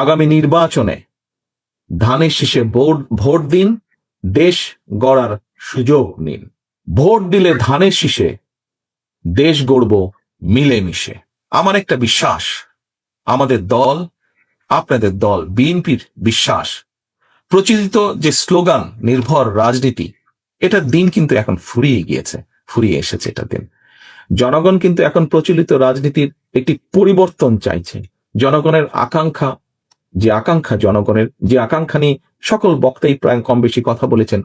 আগামী নির্বাচনে ধানের শীষে ভোট ভোট দিন, দেশ গড়ার সুযোগ নিন। ভোট দিলে ধানের শীষে দেশ গড়ব মিলেমিশে। আমার একটা বিশ্বাস, আমাদের দল, আপনাদের দল, বিএনপির বিশ্বাস, প্রচলিত যে স্লোগান, নির্ভর রাজনীতি এটার দিন কিন্তু এখন ফুরিয়ে গিয়েছে, ফুরিয়ে এসেছে এটা দিন। জনগণ কিন্তু এখন প্রচলিত রাজনীতির একটি পরিবর্তন চাইছে। জনগণের আকাঙ্ক্ষা যে আকাঙ্ক্ষা জনগণের, যে আকাঙ্ক্ষা নিয়ে সকল বক্তাই প্রায় কম বেশি কথা বলেছেন,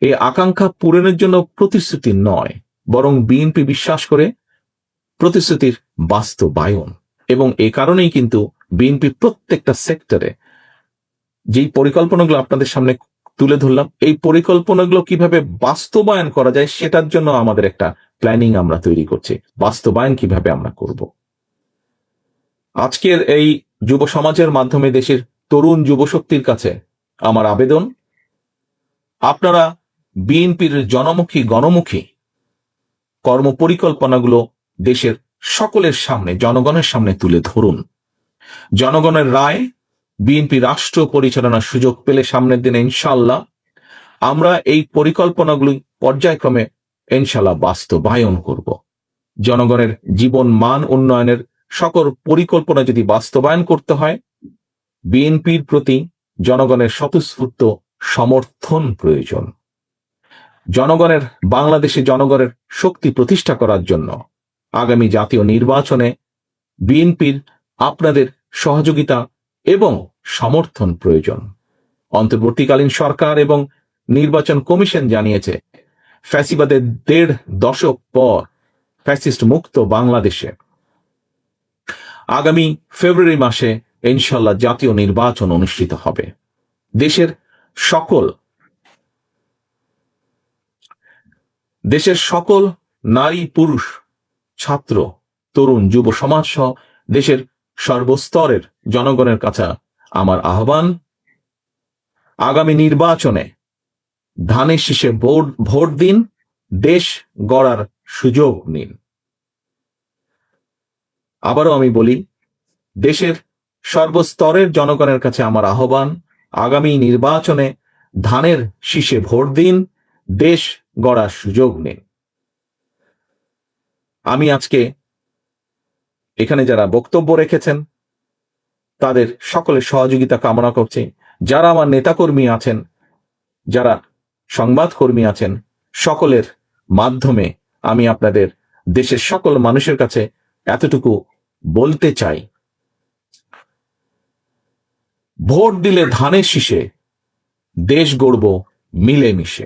এই আকাঙ্ক্ষা পূরণের জন্য প্রতিশ্রুতি নয়, বরং বিএনপি বিশ্বাস করে প্রতিশ্রুতির বাস্তবায়ন। এবং এ কারণেই কিন্তু বিএনপি প্রত্যেকটা সেক্টরে যেই পরিকল্পনাগুলো আপনাদের সামনে তুলে ধরলাম, এই পরিকল্পনাগুলো কীভাবে বাস্তবায়ন করা যায় সেটার জন্য আমাদের একটা প্ল্যানিং আমরা তৈরি করছি। বাস্তবায়ন কীভাবে আমরা করব? আজকের এই যুব সমাজের মাধ্যমে দেশের তরুণ যুবশক্তির কাছে আমার আবেদন, আপনারা বিএনপির জনমুখী, গণমুখী কর্মপরিকল্পনাগুলো দেশের সকলের সামনে, জনগণের সামনে তুলে ধরুন। জনগণের রায়, বিএনপি রাষ্ট্র পরিচালনার সুযোগ পেলে সামনের দিনে ইনশাল্লাহ আমরা এই পরিকল্পনাগুলি পর্যায়ক্রমে ইনশাল্লাহ বাস্তবায়ন করব। জনগণের জীবন মান উন্নয়নের সকল পরিকল্পনা যদি বাস্তবায়ন করতে হয়, বিএনপির প্রতি জনগণের স্বতঃস্ফূর্ত সমর্থন প্রয়োজন। জনগণের, বাংলাদেশে জনগণের শক্তি প্রতিষ্ঠা করার জন্য আগামী জাতীয় নির্বাচনে বিএনপির আপনাদের সহযোগিতা এবং সমর্থন প্রয়োজন। অন্তর্বর্তীকালীন সরকার এবং নির্বাচন কমিশন জানিয়েছে, ফ্যাসিবাদের দেড় দশক পর ফ্যাসিস্ট মুক্ত বাংলাদেশে আগামী ফেব্রুয়ারি মাসে ইনশাল্লাহ জাতীয় নির্বাচন অনুষ্ঠিত হবে। দেশের সকল দেশের সকল নারী, পুরুষ, ছাত্র, তরুণ, যুব সমাজ সহ দেশের সর্বস্তরের জনগণের কাছে আমার আহ্বান, আগামী নির্বাচনে ধানের শীষে ভোট ভোট দিন, দেশ গড়ার সুযোগ নিন। আবারও আমি বলি, দেশের সর্বস্তরের জনগণের কাছে আমার আহ্বান, আগামী নির্বাচনে ধানের শীষে ভোট দিন, দেশ গড়ার সুযোগ নিন। আমি আজকে এখানে যারা বক্তব্য রেখেছেন, তাদের সকলের সহযোগিতা কামনা করছি। যারা আমার নেতাকর্মী আছেন, যারা সংবাদকর্মী আছেন, সকলের মাধ্যমে আমি আপনাদের দেশের সকল মানুষের কাছে এতটুকু বলতে চাই। ভোট দিলে ধানের শীষে দেশ গড়ব মিলেমিশে।